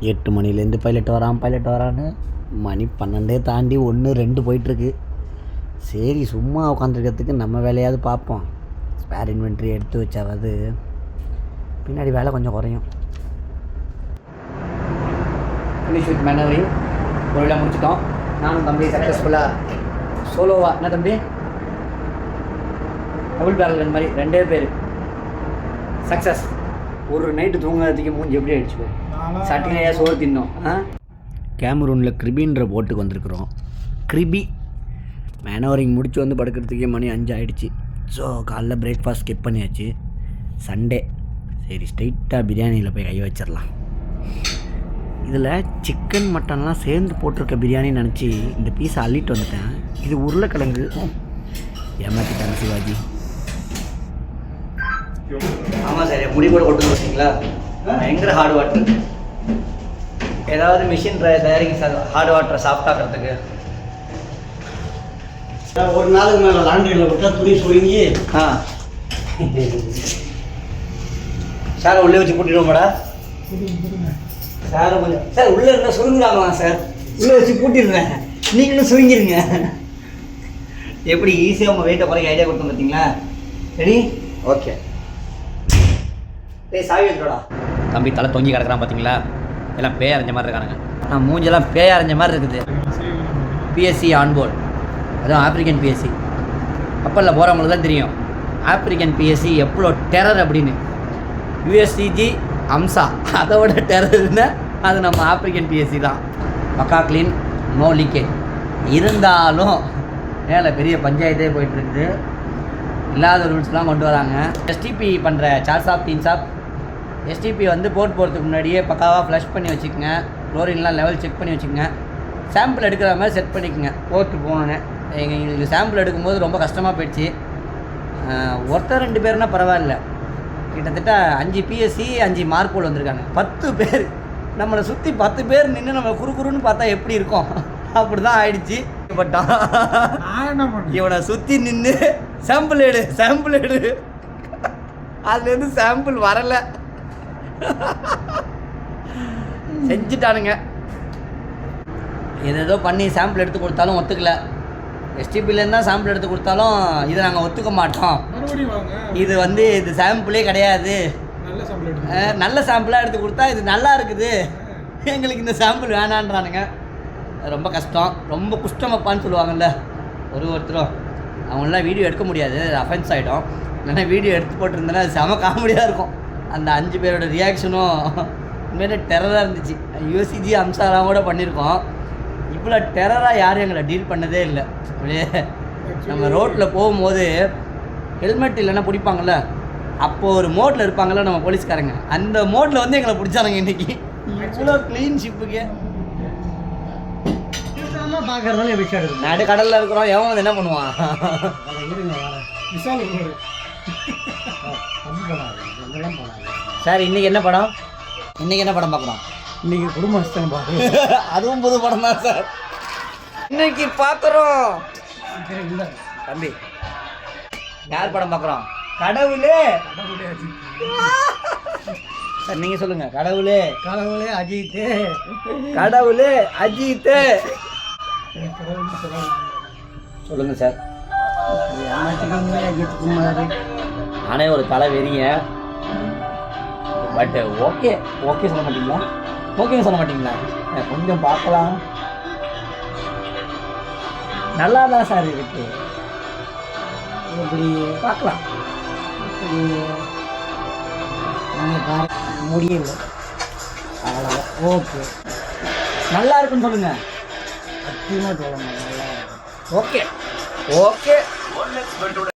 எட்டு மணிலேருந்து பைலட் வரான் பைலட் வரான்னு மணி பன்னெண்டே தாண்டி ஒன்று ரெண்டு போயிட்டுருக்கு. சரி சும்மா உட்காந்துருக்கிறதுக்கு நம்ம வேலையாவது பார்ப்போம். ஸ்பேர் இன்வென்ட்ரி எடுத்து வச்சாவது பின்னாடி வேலை கொஞ்சம் குறையும். ஃபினிஷ் வித் மேனவரிங் ஒரு வேலை முடிச்சிட்டோம். நானும் தம்பி சக்ஸஸ்ஃபுல்லாக சோலோவா என்ன தம்பி? டபுள் பேரல் மாதிரி ரெண்டே பேர். சக்ஸஸ் ஒரு நைட்டு தூங்குறதுக்கு மூஞ்சி எப்படி ஆயிடுச்சு சட்டினையாக சோறு தின்னோம். ஆ? கேமரூனில் கிரிபின்ற போட்டுக்கு வந்திருக்கிறோம். கிரிபி. மேனோரிங் முடிச்சு வந்து படுக்கிறதுக்கே மணி அஞ்சு ஆயிடுச்சு ஸோ காலைல பிரேக்ஃபாஸ்ட் ஸ்கிப் பண்ணியாச்சு. சண்டே சரி ஸ்ட்ரைட்டாக பிரியாணியில் போய் கை வச்சிடலாம். இதில் சிக்கன் மட்டன்லாம் சேர்ந்து போட்டிருக்க பிரியாணி நினச்சி இந்த பீஸை அள்ளிட்டு வந்துட்டேன். இது உருளைக்கிழங்கு. ஏமாற்றிட்டாங்க சிவாஜி. ஆமாம் சார் முடி கூட கொண்டு வச்சிங்களா பயங்கர ஹார்ட் வாட்டர் ஏதாவது மிஷின் தயாரிக்க சார் ஹார்ட் வாட்டரை சாஃப்ட் ஆக்கிறதுக்கு? ஒரு நாளுக்கு மேலே லாண்ட்ரியில் விட்டா துணி சுருங்கி ஆ. சார் உள்ளே வச்சு பூட்டிடுவோமாடா? சார் கொஞ்சம் சார் உள்ளே இருந்தால் சுருங்குறாங்களாம் சார். உள்ளே வச்சு பூட்டிடுறேன். நீங்களும் சுருங்கிருங்க. எப்படி ஈஸியாக உங்கள் வெயிட்டை குறைக்க ஐடியா கொடுத்தோம் பார்த்தீங்களா? ரெடி ஓகே டேய் சாவி எடுத்துடா தம்பி தலை தொங்கி கிடக்குறான் பார்த்தீங்களா? எல்லாம் பேய் அரைஞ்ச மாதிரி இருக்கானுங்க. ஆனால் மூஞ்செல்லாம் பேய் அரைஞ்ச மாதிரி இருக்குது. பிஎஸ்சி ஆன்போல் அதுவும் ஆப்பிரிக்கன் பிஎஸ்சி கப்பலில் போகிறவங்களுக்கு தான் தெரியும். ஆப்பிரிக்கன் பிஎஸ்சி எவ்வளோ டெரர் அப்படின்னு. யூஎஸ்சிஜி அம்சா அதோட டெரர்னா அது நம்ம ஆப்பிரிக்கன் பிஎஸ்சி தான். பக்கா கிளீன் நோ லீக்கேஜ் இருந்தாலும் மேலே பெரிய பஞ்சாயத்தே போயிட்டுருக்குது இல்லாத ரூல்ஸ்லாம் கொண்டு வராங்க. எஸ்டிபி பண்ணுற சார் ஆஃப் தீன் ஆஃப் எஸ்டிபி வந்து போட் போகிறதுக்கு முன்னாடியே பக்காவாக ஃப்ளஷ் பண்ணி வச்சுக்கோங்க. குளோரின்லாம் லெவல் செக் பண்ணி வச்சுக்கோங்க. சாம்பிள் எடுக்கிற மாதிரி செட் பண்ணிக்கோங்க. போட்டு போகணுன்னு எங்களுக்கு சாம்பிள் எடுக்கும்போது ரொம்ப கஷ்டமாக போயிடுச்சு. ஒருத்தர் ரெண்டு பேர்னா பரவாயில்ல. கிட்டத்தட்ட அஞ்சு பிஎஸ்சி அஞ்சு மார்க்கோல் வந்திருக்காங்க. பத்து பேர். நம்மளை சுற்றி பத்து பேர் நின்று நம்ம குறு குறுன்னு பார்த்தா எப்படி இருக்கும்? அப்படி தான் ஆயிடுச்சு பட்டான் இவனை சுற்றி நின்று சாம்பிள் எடு சாம்பிள் எடு. அதுலேருந்து சாம்பிள் வரலை. செஞ்சுட்டானுங்க. ஏதேதோ பண்ணி சாம்பிள் எடுத்து கொடுத்தாலும் ஒத்துக்கல. எஸ்டிபிலேருந்து தான் சாம்பிள் எடுத்து கொடுத்தாலும் இதை நாங்கள் ஒத்துக்க மாட்டோம். இது வந்து இது சாம்பிளே கிடையாது. நல்ல சாம்பிளாக எடுத்து கொடுத்தா இது நல்லா இருக்குது. எங்களுக்கு இந்த சாம்பிள் வேணான்றானுங்க. ரொம்ப கஷ்டம். ரொம்ப குஷ்டமப்பான்னு சொல்லுவாங்கல்ல. ஒரு ஒருத்தரும். அவங்களாம் வீடியோ எடுக்க முடியாது. அஃபென்ஸ் ஆகிடும் இல்லைன்னா வீடியோ எடுத்து போட்டிருந்தேன்னா அது செம காமெடியாக இருக்கும். அந்த அஞ்சு பேரோட ரியாக்ஷனும் உண்மையிலே டெரராக இருந்துச்சு. யூசிஜி அம்சாலாம் கூட பண்ணியிருக்கோம் இவ்வளோ டெரராக யாரும் எங்களை டீல் பண்ணதே இல்லை. அப்படியே நம்ம ரோட்டில் போகும்போது ஹெல்மெட் இல்லைன்னா பிடிப்பாங்கல்ல? அப்போ ஒரு மோட்டில் இருப்பாங்கல்ல நம்ம போலீஸ்காரங்க? அந்த மோட்டில் வந்து எங்களை பிடிச்சானுங்க இன்னைக்கு. இவ்வளோ க்ளீன் ஷிப்புக்கு எடுக்கணும் நடு கடலில் இருக்கிறோம். எவன் வந்து என்ன பண்ணுவான்? சார் இன்னைக்கு என்ன படம்? இன்னைக்கு என்ன படம் பார்க்குறோம் இன்னைக்கு குடும்ப அஸ்தம் பாரு அதுவும் புது படம் தான் சார். இன்னைக்கு பார்க்குறோம். தம்பி யார் படம் பார்க்குறோம்? கடவுளே. சார் நீங்கள் சொல்லுங்கள் கடவுளே. கடவுளே அஜித் கடவுளே அஜித் சொல்லுங்கள் சார். நானே ஒரு தலை வெறிய பட் ஓகே ஓகே சொல்ல மாட்டீங்களா? ஓகேன்னு சொல்ல மாட்டீங்களா? கொஞ்சம் பார்க்கலாம். நல்லா தான் சார் இருக்கு. இப்படி பார்க்கலாம். இப்படி நீங்கள் பாரு முடியல. அவ்வளோதான் ஓகே நல்லா இருக்குன்னு சொல்லுங்க. சத்தியமாக சொல்லணும் நல்லா இருக்கும் ஓகே ஓகே